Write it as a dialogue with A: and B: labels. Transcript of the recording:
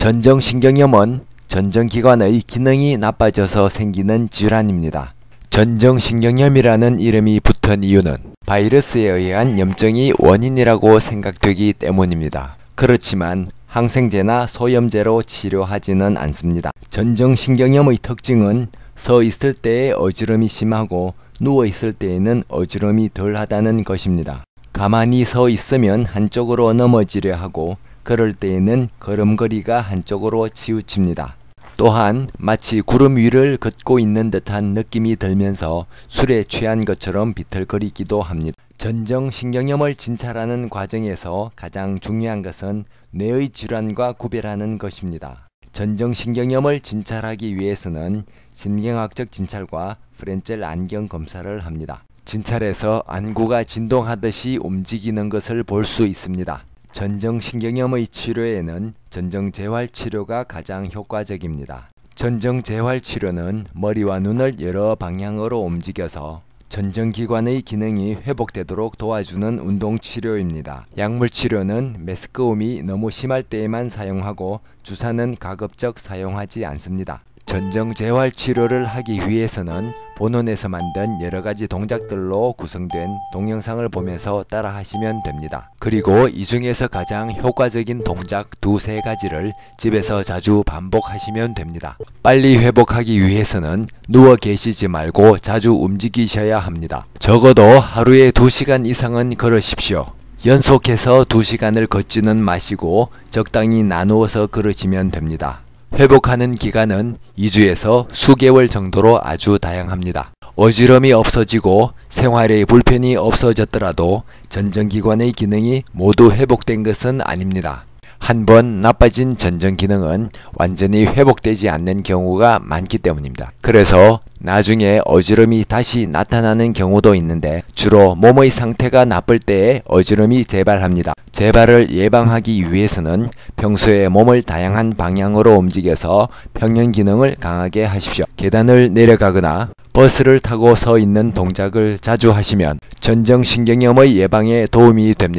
A: 전정신경염은 전정기관의 기능이 나빠져서 생기는 질환입니다. 전정신경염이라는 이름이 붙은 이유는 바이러스에 의한 염증이 원인이라고 생각되기 때문입니다. 그렇지만 항생제나 소염제로 치료하지는 않습니다. 전정신경염의 특징은 서 있을 때의 어지럼이 심하고 누워 있을 때에는 어지럼이 덜하다는 것입니다. 가만히 서 있으면 한쪽으로 넘어지려 하고 그럴 때에는 걸음걸이가 한쪽으로 치우칩니다. 또한 마치 구름 위를 걷고 있는 듯한 느낌이 들면서 술에 취한 것처럼 비틀거리기도 합니다. 전정 신경염을 진찰하는 과정에서 가장 중요한 것은 뇌의 질환과 구별하는 것입니다. 전정 신경염을 진찰하기 위해서는 신경학적 진찰과 프렌첼 안경 검사를 합니다. 진찰에서 안구가 진동하듯이 움직이는 것을 볼 수 있습니다. 전정신경염의 치료에는 전정재활치료가 가장 효과적입니다. 전정재활치료는 머리와 눈을 여러 방향으로 움직여서 전정기관의 기능이 회복되도록 도와주는 운동치료입니다. 약물치료는 메스꺼움이 너무 심할 때에만 사용하고 주사는 가급적 사용하지 않습니다. 전정재활 치료를 하기 위해서는 본원에서 만든 여러가지 동작들로 구성된 동영상을 보면서 따라 하시면 됩니다. 그리고 이 중에서 가장 효과적인 동작 두세 가지를 집에서 자주 반복하시면 됩니다. 빨리 회복하기 위해서는 누워 계시지 말고 자주 움직이셔야 합니다. 적어도 하루에 2시간 이상은 걸으십시오. 연속해서 2시간을 걷지는 마시고 적당히 나누어서 걸으시면 됩니다. 회복하는 기간은 2주에서 수개월 정도로 아주 다양합니다. 어지럼이 없어지고 생활의 불편이 없어졌더라도 전정기관의 기능이 모두 회복된 것은 아닙니다. 한 번 나빠진 전정 기능은 완전히 회복되지 않는 경우가 많기 때문입니다. 그래서 나중에 어지럼이 다시 나타나는 경우도 있는데 주로 몸의 상태가 나쁠 때에 어지럼이 재발합니다. 재발을 예방하기 위해서는 평소에 몸을 다양한 방향으로 움직여서 평형 기능을 강하게 하십시오. 계단을 내려가거나 버스를 타고 서 있는 동작을 자주 하시면 전정신경염의 예방에 도움이 됩니다.